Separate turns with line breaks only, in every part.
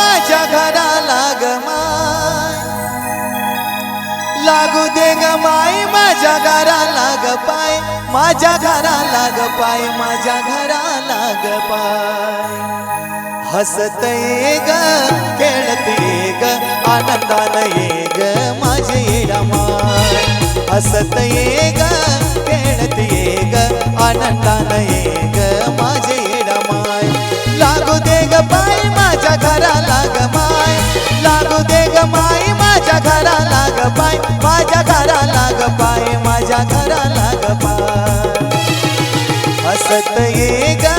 माझ्या घराला ग माय. लागू दे ग माय माझ्या घराला ग पाय. माझ्या घराला ग पाय माझ्या घराला ग पाय. हसत ये ग खेळत ये ग आनंदान ये ग माझे येडा माय. हसत ये ग खेळत ये ग आनंदान ये ग माझे माय. लागू दे ग पाय हसत ये ग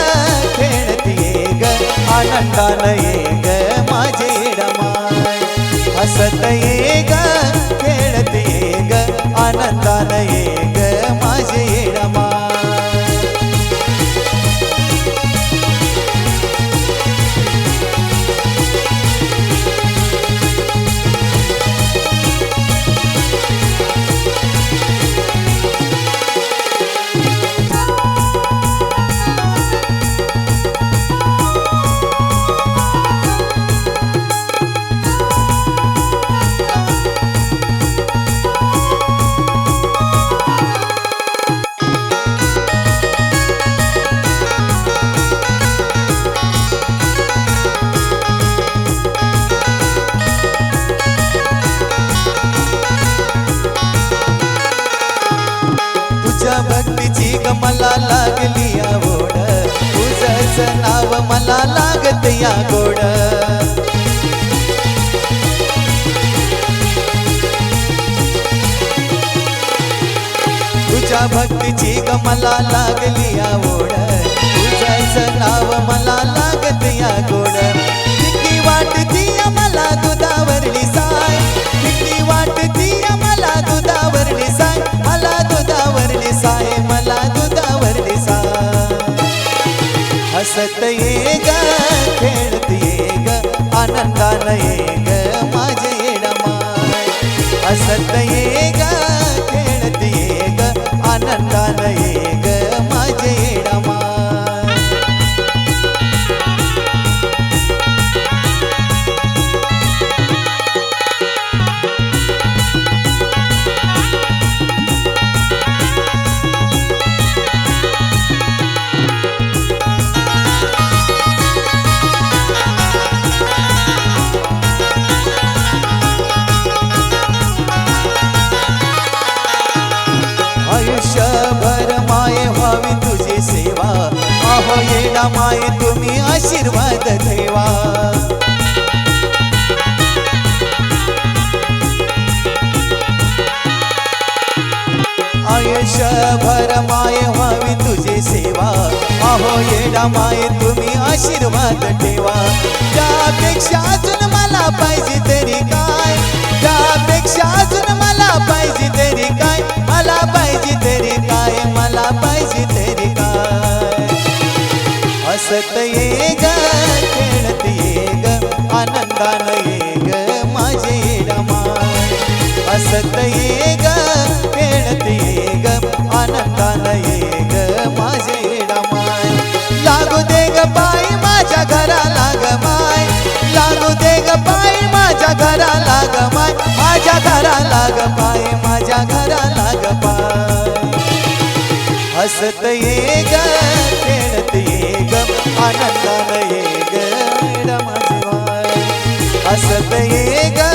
खेळत ये ग मला लागत या गोड. तुझ्या भक्तीची ग मला लागली आवड तुझ्याच नाव हसत ये ग खेळत ये ग आनंदान ये ग माझे येडमाय हसत ये ग खेळत ये ग आनंदान ये अहो माई तुम्ही आशीर्वाद ठेवा. आयुष्यभर माय व्हावी तुझी सेवा. अहो येडा माय तुम्ही आशीर्वाद ठेवा. त्यापेक्षा अजून मला पाहिजे तरी काय? त्यापेक्षा अजून आनंदान ये ग माझे रमा असत ये ग खेळत ये ग आनंदान ये ग माझे रमाय लागू दे ग बाई माझ्या घराला ग माय लागू दे ग बाई माझ्या घराला ग माय माझ्या घराला ग पाय माझ्या घराला ग बाय असत ये ग खेळत ये ग आनंदान ये ग माझे वाय हसत ये ग